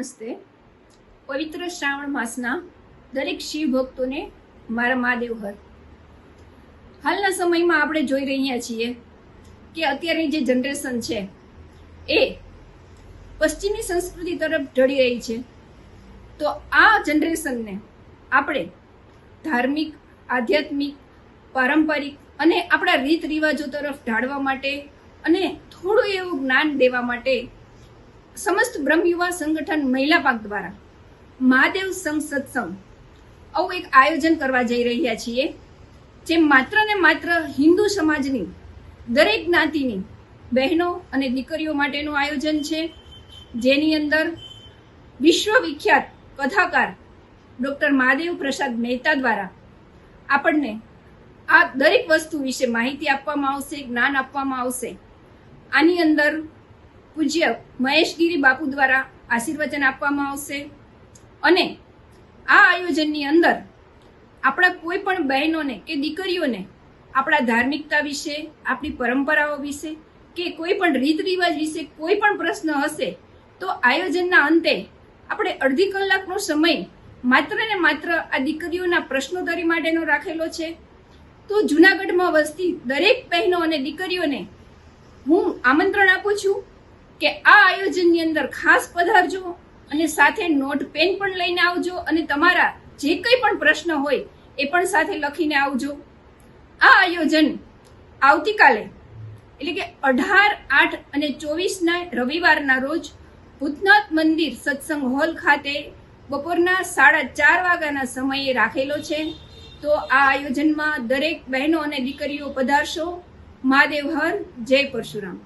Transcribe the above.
નમસ્તે. પવિત્ર શ્રાવણ માસના દરેક શિવ ભક્તોને મારા મહાદેવ હર. હાલના સમયમાં આપણે જોઈ રહ્યા છીએ કે અત્યારની જે જનરેશન છે એ પશ્ચિમી સંસ્કૃતિ તરફ ઢળી રહી છે. તો આ જનરેશનને આપણે ધાર્મિક, આધ્યાત્મિક, પારંપરિક અને આપણા રીત રિવાજો તરફ ઢાળવા માટે અને થોડું એવું જ્ઞાન દેવા માટે સમસ્ત બ્રહ્મ યુવા સંગઠન મહિલા પાક દ્વારા મહાદેવ સંઘ સત્સંગ આવું એક આયોજન કરવા જઈ રહ્યા છીએ, જે માત્ર ને માત્ર હિન્દુ સમાજની દરેક જ્ઞાતિની બહેનો અને દીકરીઓ માટેનું આયોજન છે. જેની અંદર વિશ્વવિખ્યાત કથાકાર ડૉક્ટર મહાદેવ પ્રસાદ મહેતા દ્વારા આપણને આ દરેક વસ્તુ વિશે માહિતી આપવામાં આવશે, જ્ઞાન આપવામાં આવશે. આની અંદર પૂજ્ય મહેશગીરી બાપુ દ્વારા આશીર્વચન આપવામાં આવશે. અને આ આયોજનની અંદર આપણા કોઈ પણ બહેનોને કે દીકરીઓને આપણા ધાર્મિકતા વિશે, આપણી પરંપરાઓ વિશે કે કોઈ પણ રીત રિવાજ વિશે કોઈ પણ પ્રશ્ન હશે, તો આયોજનના અંતે આપણે અડધી કલાકનો સમય માત્ર ને માત્ર આ દીકરીઓના પ્રશ્નોત્તરી માટેનો રાખેલો છે. તો જુનાગઢમાં વસતી દરેક બહેનો અને દીકરીઓને હું આમંત્રણ આપું છું. કે આ આયોજનની અંદર ખાસ પધારજો અને સાથે નોટ પેન પણ લઈને આવજો અને તમારા જે કંઈ પણ પ્રશ્ન હોય એ પણ સાથે લખીને આવજો. આ આયોજન આવતીકાલે, એટલે કે અઢાર, આઠ અને ચોવીસના રવિવારના રોજ ભૂતનાથ મંદિર સત્સંગ હોલ ખાતે બપોરના સાડા ચાર વાગ્યાના સમયે રાખેલો છે. તો આ આયોજનમાં દરેક બહેનો અને દીકરીઓ પધારશો. મહાદેવ હર, જય પરશુરામ.